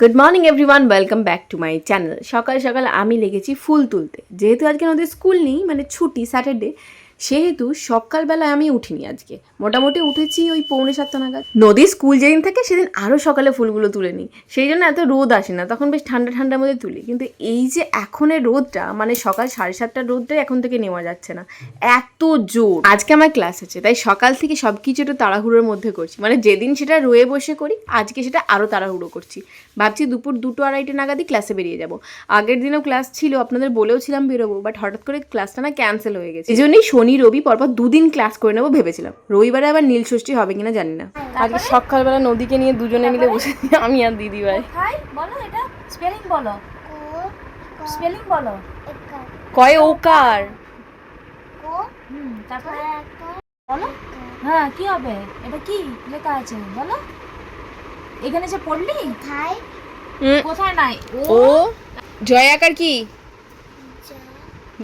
Good morning everyone welcome back to my channel সকাল সকাল আমি লেগেছি ফুল তুলতে। যেহেতু আজকে আমাদের স্কুল নেই মানে ছুটি স্যাটারডে সেহেতু সকালবেলায় আমি উঠিনি আজকে। মোটামুটি উঠেছি ওই পৌনে সাতটা নাগাদ। নদীর স্কুল যেদিন থাকে সেদিন আরও সকালে ফুলগুলো তুলে নিই। সেই জন্য এত রোদ আসে না তখন বেশ ঠান্ডা ঠান্ডার মধ্যে তুলি। কিন্তু এই যে এখনের রোদটা মানে সকাল সাড়ে সাতটার রোদটাই এখন থেকে নেওয়া যাচ্ছে না। এত জোর। আজকে আমার ক্লাস আছে তাই সকাল থেকে সব কিছু একটু তাড়াহুড়োর মধ্যে করছি। মানে যেদিন সেটা রয়ে বসে করি আজকে সেটা আরও তাড়াহুড়ো করছি। ভাবছি দুপুর দুটো আড়াইটে নাগাদই ক্লাসে বেরিয়ে যাব। আগের দিনও ক্লাস ছিল আপনাদের বলেও ছিলাম বেরোবো বাট হঠাৎ করে ক্লাসটা না ক্যান্সেল হয়ে গেছে। এই জন্যই শনি রবি পরপর দুদিন ক্লাস করে নেব ভেবেছিলাম। রবিবারে আবার নীল ষষ্ঠী হবে কিনা জানি না। আজকে সকালবেলা নদীকে নিয়ে দুজনে মিলে বসে আমি আর দিদি ভাই। বলো এটা স্পেলিং বলো। স্পেলিং বলো। কয় ওকার? তারপরে? বলো। হ্যাঁ কি হবে? এটা কি লেখা আছে? বলো। এখানে যে পড়লি? কোথায়? নাই? ও ও জয়াকার কি?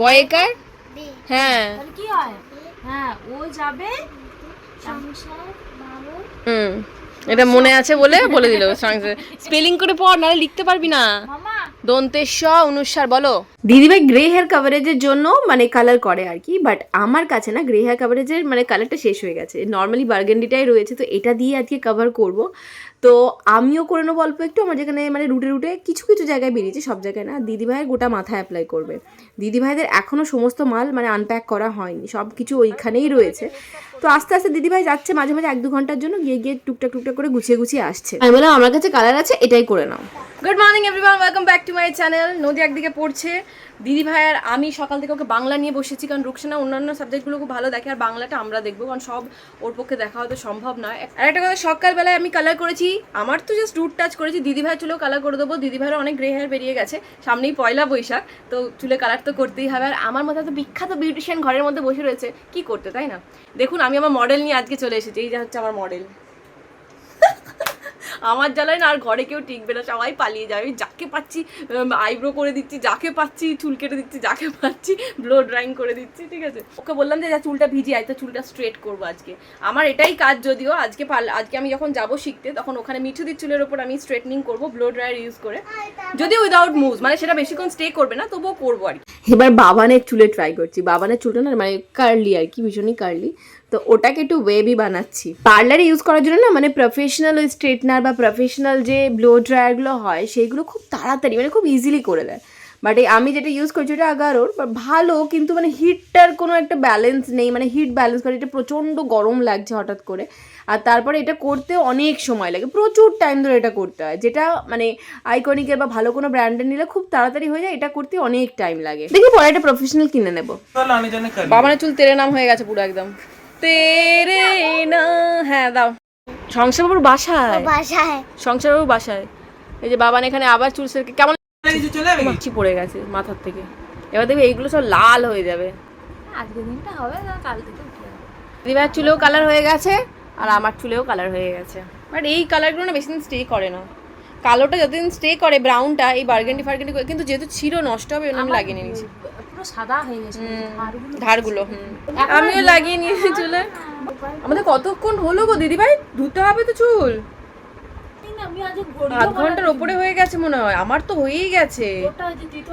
বয়েকার হ্যাঁ। তাহলে কি হয়? হ্যাঁ ও যাবে হুম এটা মনে আছে বলে বলে দিল স্পেলিং করে পড় নাহলে লিখতে পারবি না। মামা। দন্তেশ্ব অনুসার বলো। দিদিভাই গ্রে হেয়ার কাভারেজের জন্য মানে কালার করে আর কি বাট আমার কাছে না গ্রে হেয়ার কাভারেজের মানে কালারটা শেষ হয়ে গেছে। নর্মালি বার্গেন্ডিটাই রয়েছে তো এটা দিয়ে আজকে কভার করব। তো আমিও করে নেব অল্প একটু। আমার যেখানে মানে রুটে রুটে কিছু কিছু জায়গায় বেরিয়েছে, সব জায়গায় না। দিদিভাইয়ের গোটা মাথায় অ্যাপ্লাই করবে। দিদিভাইদের এখনও সমস্ত মাল মানে আনপ্যাক করা হয়নি। সব কিছু ওইখানেই রয়েছে। তো আস্তে আস্তে দিদিভাই যাচ্ছে মাঝে মাঝে এক দু ঘণ্টার জন্য, গিয়ে গিয়ে টুকটাক টুকটাক করে গুছিয়ে গুছিয়ে আসছে। আমি বললাম, আমার কাছে কালার আছে, এটাই করে নাও। Good morning everyone welcome back to my channel নদী একদিকে পড়ছে। দিদি ভাই, আর আমি সকাল থেকে ওকে বাংলা নিয়ে বসেছি, কারণ রুকসানা অন্যান্য সাবজেক্টগুলো খুব ভালো দেখে, আর বাংলাটা আমরা দেখব, কারণ সব ওর পক্ষে দেখা হয়তো সম্ভব নয়। আর একটা কথা, সকালবেলায় আমি কালার করেছি, আমার তো জাস্ট রুট টাচ করেছি, দিদি ভাই চুলেও কালার করে দেবো, দিদি ভাইয়ের অনেক গ্রে হেয়ার বেরিয়ে গেছে, সামনেই পয়লা বৈশাখ, তো চুলে কালার তো করতেই হবে, আর আমার মতো তো বিখ্যাত বিউটিশিয়ান ঘরের মধ্যে বসে রয়েছে, কি করতে, তাই না? দেখুন, আমি আমার মডেল নিয়ে আজকে চলে এসেছি, এই যে হচ্ছে আমার মডেল আমার জ্বালায় না আর ঘরে কেউ টিকবে না, সবাই পালিয়ে যাবে আমি যাকে পাচ্ছি আইব্রো করে দিচ্ছি, যাকে পাচ্ছি, চুল কেটে দিচ্ছি, যাকে পাচ্ছি ব্লো ড্রাইং করে দিচ্ছি, ঠিক আছে? ওকে বললাম যে চুলটা ভিজি আয়, তো চুলটা স্ট্রেট করব আজকে। আমার এটাই কাজ যদিও, আজকে আজকে আমি যখন যাব শিখতে, তখন ওখানে মিঠুদির চুলের ওপর আমি স্ট্রেটনিং করব ব্লো ড্রায়ার ইউজ করে। যদিও উইদাউট মুভ মানে সেটা বেশিক্ষণ স্টে করবে না, তবুও করব আর কি। এবার বাবানের চুলে ট্রাই করছি। বাবানের চুলটা না মানে কার্লি আর কি, ভীষণই কার্লি তো ওটাকে একটু ওয়েবি বানাচ্ছি। পার্লারে ইউজ করার জন্য না মানে প্রফেশনাল ওই স্ট্রেটনার বা প্রফেশনাল যে ব্লো ড্রায়ারগুলো হয় সেইগুলো খুব তাড়াতাড়ি মানে খুব ইজিলি করে দেয়। বাট এই আমি যেটা ইউজ করছি ওটা আগারোর ভালো কিন্তু মানে হিটটার কোনো একটা ব্যালেন্স নেই মানে হিট ব্যালেন্স করে এটা প্রচণ্ড গরম লাগছে হঠাৎ করে। আর তারপরে এটা করতে অনেক সময় লাগে প্রচুর টাইম ধরে এটা করতে হয়। যেটা মানে আইকনিকের বা ভালো কোনো ব্র্যান্ডের নিলে খুব তাড়াতাড়ি হয়ে যায় এটা করতে অনেক টাইম লাগে। দেখি পরে একটা প্রফেশনাল কিনে নেব। জানি চুল তেরে নাম হয়ে গেছে পুরো একদম। তেরে না। হ্যাঁ দাও। সংসারবাবুর বাসায়? বাসায়। সংসারবাবুর বাসায়। এই যে বাবান এখানে আবার চুল সেরকে কেমন মাছি পড়ে গেছে মাথার থেকে। এবার দেখবি এইগুলো সব লাল হয়ে যাবে। আজকের দিনটা হবে না কাল থেকে দিদিভাইয়ের চুলেও কালার হয়ে গেছে আর আমার চুলেও কালার হয়ে গেছে। বাট এই কালারগুলো না বেশি দিন স্টে করে না। কালোটা যতদিন স্টে করে ব্রাউনটা এই বার্গেন্ডি ফার্গেন্ডি করে কিন্তু যেহেতু ছিল নষ্ট হবে ওরকম লাগিয়ে নিয়েছি। সাদা হয়ে গেছে ধারগুলো হুম। আমিও লাগিয়ে নিয়েছি চুলে। আমাদের কতক্ষণ হলো গো দিদিভাই? ধুতে হবে তো চুল। আধ ঘণ্টার ওপরে হয়ে গেছে মনে হয়। আমার তো হয়েই গেছে।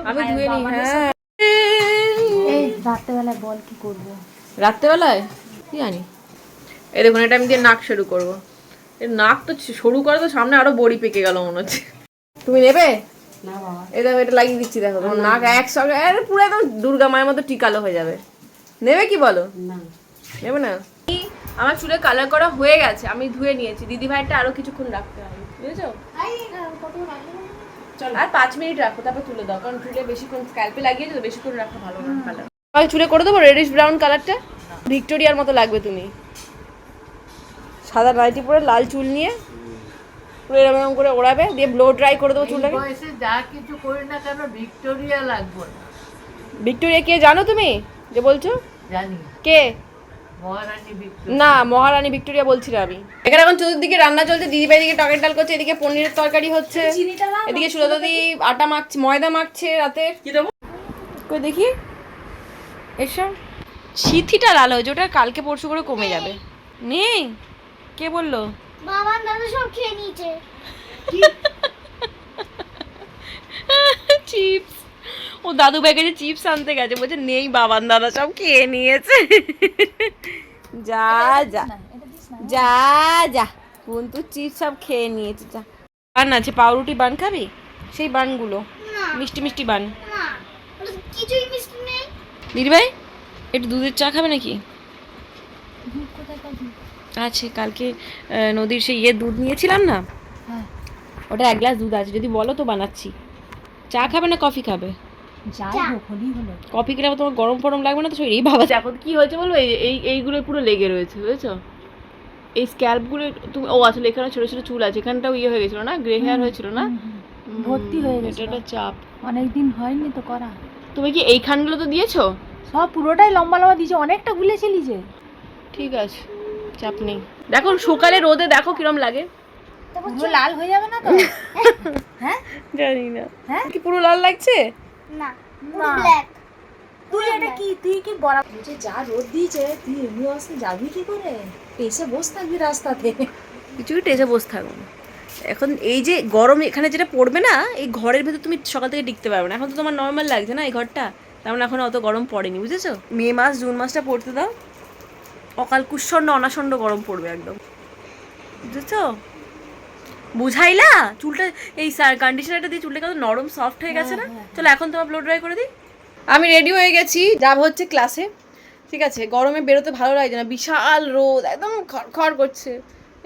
আমি ধুয়ে নি হ্যাঁ। রাত্রেবেলায় বল কি করব? রাত্রেবেলায়? কি জানি। এই দেখুন এটা আমি দিয়ে নাক শুরু করব। নাক তো সরু করে তো সামনে আরও বড়ি পেকে গেল মনে হচ্ছে। তুমি নেবে? না বাবা। এই দেখো এটা লাগিয়ে দিচ্ছি দেখো তোমার নাক একসঙ্গে আরে পুরো একদম দুর্গা মায়ের মতো টিকালো হয়ে যাবে। নেবে কি বলো? না। নেবে না? আমার চুলে কালার করা হয়ে গেছে আমি ধুয়ে নিয়েছি। দিদি ভাইটা আরও কিছুক্ষণ রাখতে হবে বুঝেছ? আর পাঁচ মিনিট রাখো তারপর তুলে দাও কারণ চুলে বেশিক্ষণ স্ক্যাল্পে লাগিয়েছো তো বেশিক্ষণ রাখা ভালো না কালার আমি চুলে করে দেবো রেডিশ ব্রাউন কালারটা ভিক্টোরিয়ার মতো লাগবে তুমি। সাদা নাইটি পরে লাল চুল নিয়ে পুরো এরকম এরকম করে ওড়াবে দিয়ে ব্লো ড্রাই করে দেবো চুলটাকে। বয়সে যা কিছু করি না কেন ভিক্টোরিয়া লাগবে না। ভিক্টোরিয়া কে জানো তুমি? যে বলছো? জানি। কে? মহারানী ভিক্টোরিয়া। না মহারানী ভিক্টোরিয়া বলছি না আমি। এখানে এখন চতুর্দিকে রান্না চলছে দিদিভাই দিকে টকের ডাল করছে এদিকে পনিরের তরকারি হচ্ছে। এদিকে সুলতাদি আটা মাখছে ময়দা মাখছে রাতে। কি দেবো? কই দেখি। এসব সিথিটা লাল হয়েছে ওটা কালকে পরশু করে কমে যাবে। নেই। কে বলল? বাবা দাদা সব খেয়ে নিয়েছে। চিপস। ও দাদু ব্যাগে যে চিপস আনতে গেছে বলছে নেই বাবান দাদা সব খেয়ে নিয়েছে। যা যা। যা যা। বন্ধু চিপস সব খেয়ে নিয়েছে যা। বান আছে পাউরুটি বান খাবি? সেই বানগুলো। মিষ্টি মিষ্টি বান। কিছুই মিষ্টি নেই। দিদি ভাই একটু দুধের চা খাবে নাকি? কোথায় আছে কালকে নদীর সেই ইয়ে দুধ নিয়েছিলাম না? হ্যাঁ। ওটা এক গ্লাস দুধ আছে যদি বলো তো বানাচ্ছি। চা খাবে না কফি খাবে? কফি খেলে তোমার গরম ফরম লাগবে না তো? শরীর এই বাবা এখন কি হয়েছে বলব এই এই এইগুলো পুরো লেগে রয়েছে বুঝেছ? এই স্ক্যাল্পগুলো তুমি ও আসলে এখানে ছোটো ছোটো চুল আছে এখানটাও ইয়ে হয়ে গেছিল না? গ্রে হেয়ার হয়েছিল না? ভর্তি হয়ে গেছে এটা চাপ। অনেকদিন হয়নি তো করা। তুমি কি এইখানগুলো তো দিয়েছ? সব পুরোটাই লম্বা লম্বা দিয়েছে অনেকটা গুলেছিলি যে। ঠিক আছে। চাপ নেই। দেখো সকালে রোদে দেখো কিরম লাগে। পুরো লাল হয়ে যাবে না তো? হ্যাঁ? জানি না। হ্যাঁ? কি পুরো লাল লাগছে? না না। ব্ল্যাক তুই এটা কি তুই কি বরাবর বলছে যা রোদ দিয়েছে তুই এমনি অবস্থা যাবি কি করে? এসে বস থাকবি রাস্তাতে। কিছুই টেজে বসে থাকব। না এখন এই যে গরম এখানে যেটা পড়বে না এই ঘরের ভেতর তুমি সকাল থেকে টিকতে পারবে না। এখন তো তোমার নর্মাল লাগছে না এই ঘরটা? তেমন এখন অত গরম পড়েনি বুঝেছ? মে মাস জুন মাসটা পড়তে দাও। অকাল কুষণ্ড অনাসণ্ড গরম পড়বে একদম। বুঝেছ? বুঝাইলা? চুলটা এই কন্ডিশনারটা দিয়ে চুলটা কত নরম সফট হয়ে গেছে না? চলো এখন তোমার ব্লো ড্রাই করে দিই। আমি রেডি হয়ে গেছি যাব হচ্ছে ক্লাসে ঠিক আছে গরমে বেরোতে ভালো লাগছে না বিশাল রোদ একদম খড় করছে।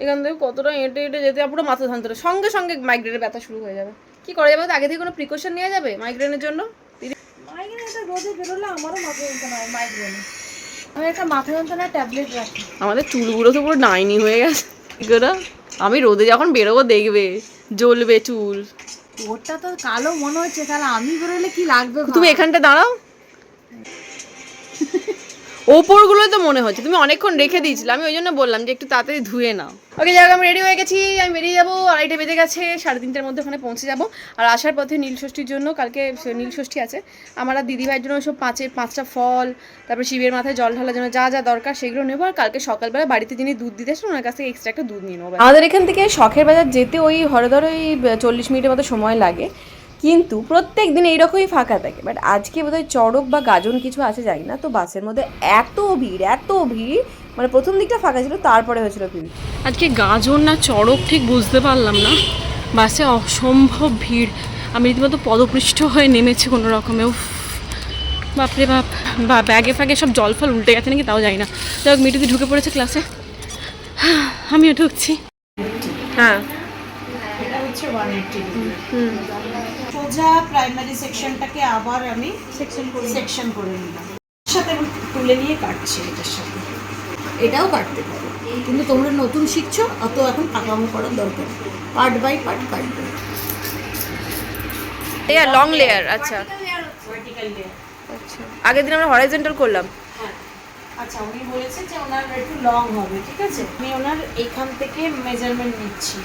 এখান থেকে কতটা হেঁটে হেঁটে যেতে পুরো মাথা ধরতে সঙ্গে সঙ্গে মাইগ্রেনের ব্যথা শুরু হয়ে যাবে। কি করা যাবে আগে থেকে কোনো প্রিকশন নেওয়া যাবে মাইগ্রেনের জন্য? মাইগ্রেন রোদে বেরোলে আমারও মাথা যন্ত্রণা হয় মাইগ্রেন আমি একটা মাথা যন্ত্রণার ট্যাবলেট রাখি। আমাদের চুলগুলো তো পুরো ডাইনি হয়ে গেছে। আমি রোদে যখন বেরোবো দেখবে জ্বলবে চুল। ওরটা তো কালো মনে হচ্ছে তাহলে আমি বেরোলে কি লাগবে তুমি এখানটা দাঁড়াও। ওপরগুলোই তো মনে হচ্ছে। তুমি অনেকক্ষণ রেখে দিয়েছিলে আমি ওই জন্য বললাম যে একটু তাড়াতাড়ি ধুয়ে নাও। ওকে যাক আমি রেডি হয়ে গেছি আমি বেরিয়ে যাব আড়াইটে বেজে গেছে সাড়ে তিনটার মধ্যে ওখানে পৌঁছে যাব। আর আসার পথে নীল ষষ্ঠীর জন্য কালকে সে নীল ষষ্ঠী আছে আমার আর দিদিভাইয়ের জন্য সব পাঁচের পাঁচটা ফল তারপর শিবের মাথায় জল ঢালার জন্য যা যা দরকার সেগুলো নেব আর কালকে সকালবেলা বাড়িতে যিনি দুধ দিতে আসেন ওনার কাছ থেকে এক্সট্রা একটা দুধ নিয়ে নেব আমাদের এখান থেকে শখের বাজার যেতে ওই হরে ধরো ওই চল্লিশ মিনিটের মতো সময় লাগে। কিন্তু প্রত্যেক দিন এইরকমই ফাঁকা থাকে। বাট আজকে বোধহয় চড়ক বা গাজন কিছু আছে জানি না তো বাসের মধ্যে এত ভিড় এত ভিড় মানে প্রথম দিকটা ফাঁকা ছিল তারপরে হয়েছিল ভিড়। আজকে গাজন না চড়ক ঠিক বুঝতে পারলাম না। বাসে অসম্ভব ভিড়। আমি রীতিমতো পদপৃষ্ঠ হয়ে নেমেছি কোনো রকমে উফ। বাপরে বাপ বা ব্যাগে ফ্যাগে সব জল ফল উল্টে গেছে নাকি তাও জানি না। যাই হোক মিটুদি ঢুকে পড়েছে ক্লাসে। আমিও ঢুকছি। হ্যাঁ। এটা হচ্ছে ওয়ান এইটটি সোজা প্রাইমারি সেকশনটাকে আবার আমি সেকশন করে সেকশন করে নিলাম। এর সাথে আমি তুলে নিয়ে কাটছি এটার সাথে। এটাও কাটতে পারো। কিন্তু তোমরা নতুন শিখছো অত এখন পাকামো করার দরকার পার্ট বাই পার্ট কাটবে। লেয়ার লং লেয়ার আচ্ছা। ভার্টিক্যাল লেয়ার আচ্ছা। আগের দিন আমরা হরাইজেন্টাল করলাম। হ্যাঁ। আচ্ছা উনি বলেছে যে ওনার একটু লং হবে ঠিক আছে? আমি ওনার এখান থেকে মেজারমেন্ট নিচ্ছি।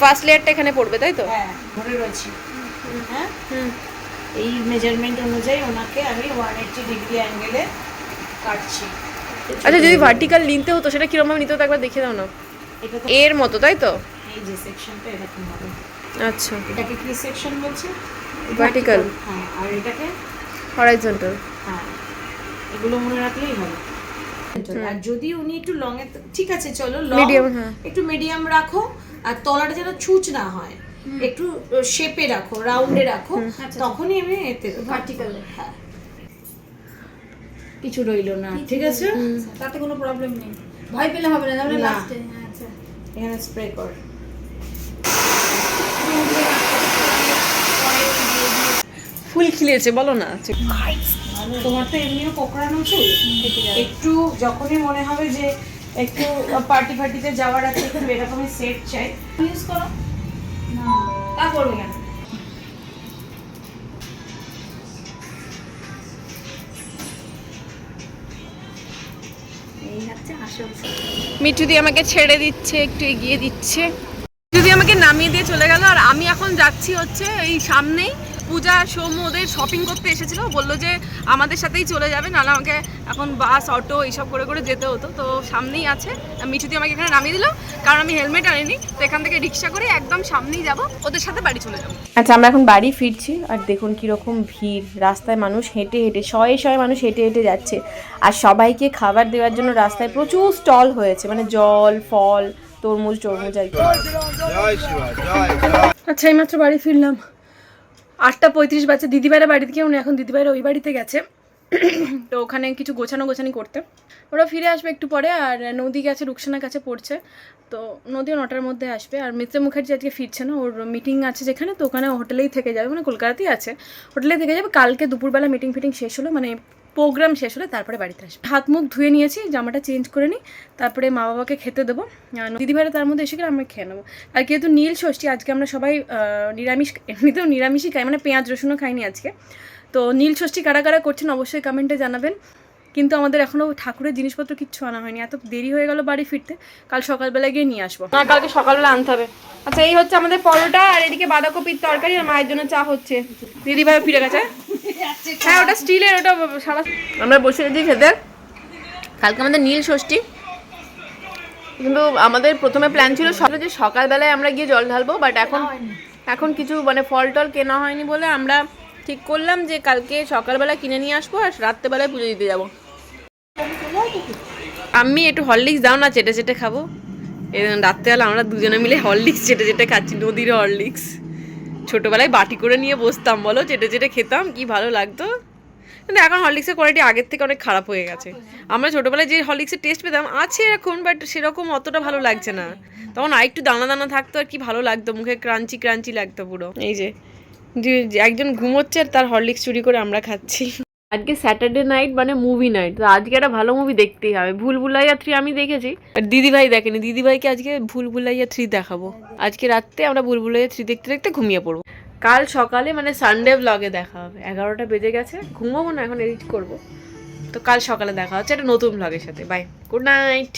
ফার্স্ট লেয়ারটা এখানে পড়বে তাই তো? হ্যাঁ ধরে রয়েছি। হ্যাঁ? এই মেজারমেন্ট অনুযায়ী ওনাকে আমি ওয়ান এইটটি ডিগ্রি অ্যাঙ্গেলে কাটছি। আচ্ছা যদি ভার্টিক্যাল নিতে হতো সেটা কীরকম ভাবে নিতে হতো? একবার দেখে দাও না। এর মতো তাই তো? এই যে সেকশনটা এরকম হবে। আচ্ছা। এটাকে কি সেকশন বলছে? Vertical. হ্যাঁ আর এটাকে হরাইজন্টাল হ্যাঁ এগুলো মনে রাখলেই হবে। আর যদি উনি একটু লং এ ঠিক আছে চলো লং হ্যাঁ। একটু মিডিয়াম রাখো আর তলাটা যেন ছুঁচ না হয়। একটু শেপে রাখো রাউন্ডে রাখো তখনই আমি এতে ভার্টিক্যাল হ্যাঁ। কিছু রইল না ঠিক আছে? তাতে কোনো প্রবলেম নেই। ভয় পেলে হবে না তাহলে লাস্টে আচ্ছা। এখানে স্প্রে কর। ফুল খিলেছে বলো না। তোমার তো এমনিও কোকড়ানো চুল? একটু যখনই মনে হবে যে একটু পার্টি ফার্টিতে যাওয়ার আছে একটু এরকমই সেট চাই। ইউজ করো। করবে কেন মিঠুদি আমাকে ছেড়ে দিচ্ছে, একটু এগিয়ে দিচ্ছে। যদি আমাকে নামিয়ে দিয়ে চলে গেল, আর আমি এখন যাচ্ছি হচ্ছে এই সামনেই। পূজা সৌম্য ওদের শপিং করতে এসেছিল। বলল যে আমাদের সাথেই চলে যাবে নাহলে আমাকে এখন বাস অটো এইসব করে করে যেতে হতো। তো সামনেই আছে। মিঠুতি আমাকে এখানে নামিয়ে দিল কারণ আমি হেলমেট আনিনি। তো এখান থেকে রিক্সা করে একদম সামনেই যাব ওদের সাথে বাড়ি চলে যাব। আচ্ছা আমরা এখন বাড়ি ফিরছি আর দেখুন কীরকম ভিড়। রাস্তায় মানুষ হেঁটে হেঁটে শয়ে শয়ে মানুষ হেঁটে হেঁটে যাচ্ছে। আর সবাইকে খাবার দেওয়ার জন্য রাস্তায় প্রচুর স্টল হয়েছে মানে জল ফল তরমুজ টরমুজ আর কি। আচ্ছা এইমাত্র বাড়ি ফিরলাম। আটটা পঁয়ত্রিশ বাজে দিদিভাইরা বাড়ি থেকে উনি এখন দিদিভাইরা ওই বাড়িতে গেছে। তো ওখানে কিছু গোছানো গোছানি করতে। ওরা ফিরে আসবে একটু পরে আর নদী গেছে রুকসানার কাছে পড়ছে। তো নদীও নটার মধ্যে আসবে। আর মিত্র মুখার্জি আজকে ফিরছে না, ওর মিটিং আছে যেখানে, তো ওখানে হোটেলেই থেকে যাবে মানে কলকাতাতেই আছে। হোটেলে থেকে যাবে, কালকে দুপুরবেলা মিটিং ফিটিং শেষ হলো মানে প্রোগ্রাম শেষ হলে তারপরে বাড়িতে আসবে হাত মুখ ধুয়ে নিয়েছি, জামাটা চেঞ্জ করে নিই তারপরে মা বাবাকে খেতে দেবো। দিদিভাইরা তার মধ্যে এসে গেলে আমরা খেয়ে নেব। আর যেহেতু নীল ষষ্ঠী, আজকে আমরা সবাই নিরামিষ, এমনিতেও নিরামিষই খাই মানে পেঁয়াজ রসুনও খাইনি আজকে। তো নীল ষষ্ঠী কারা কারা করছেন অবশ্যই কমেন্টে জানাবেন। কিন্তু আমাদের এখনও ঠাকুরের জিনিসপত্র কিচ্ছু আনা হয়নি। এত দেরি হয়ে গেল বাড়ি ফিরতে। কাল সকালবেলা গিয়ে নিয়ে আসব। না কালকে সকালবেলা আনতে হবে। আচ্ছা এই হচ্ছে আমাদের পরোটা আর এদিকে বাঁধাকপির তরকারি আর মায়ের জন্য চা হচ্ছে। দিদি ভাই ফিরে গেছে। হ্যাঁ ওটা স্টিলের ওটা সারা আমরা বসে গেছি খেতে। কালকে আমাদের নীল ষষ্ঠী। কিন্তু আমাদের প্রথমে প্ল্যান ছিল সকালে যে সকালবেলায় আমরা গিয়ে জল ঢালবো বাট এখন এখন কিছু মানে ফল টল কেনা হয়নি বলে আমরা ঠিক করলাম যে কালকে সকালবেলা কিনে নিয়ে আসব আর রাত্রেবেলায় পুজো দিতে যাব। আমি একটু হরলিক্স দাও না, চেটে চেটে খাব। রাত্রেবেলা আমরা দুজনে মিলে হরলিক্স চেটে চেটে খাচ্ছি, নদীর হরলিক্স। ছোটোবেলায় বাটি করে নিয়ে বসতাম, বলো, চেটে চেটে খেতাম, কি ভালো লাগতো। কিন্তু এখন হরলিক্সের কোয়ালিটি আগের থেকে অনেক খারাপ হয়ে গেছে। আমরা ছোটোবেলায় যে হরলিক্সের টেস্ট পেতাম, আছে এখন বাট সেরকম অতটা ভালো লাগছে না। তখন আর একটু দানা দানা থাকতো, আর কি ভালো লাগতো, মুখে ক্রাঞ্চি ক্রাঞ্চি লাগতো পুরো। এই যে একজন ঘুমোচ্ছে আর তার হরলিক্স চুরি করে আমরা খাচ্ছি। আজকে স্যাটারডে নাইট মানে মুভি নাইট তো আজকে একটা ভালো মুভি দেখতেই হবে। ভুল ভুলাইয়া থ্রি আমি দেখেছি। আর দিদিভাই দেখেনি দিদিভাইকে আজকে ভুল ভুলাইয়া থ্রি দেখাবো। আজকে রাত্রে আমরা ভুল ভুলাইয়া থ্রি দেখতে দেখতে ঘুমিয়ে পড়ব। কাল সকালে মানে সানডে ব্লগে দেখা হবে। এগারোটা বেজে গেছে ঘুমাবো না এখন এডিট করব। তো কাল সকালে দেখা হচ্ছে একটা নতুন ব্লগের সাথে। Bye good night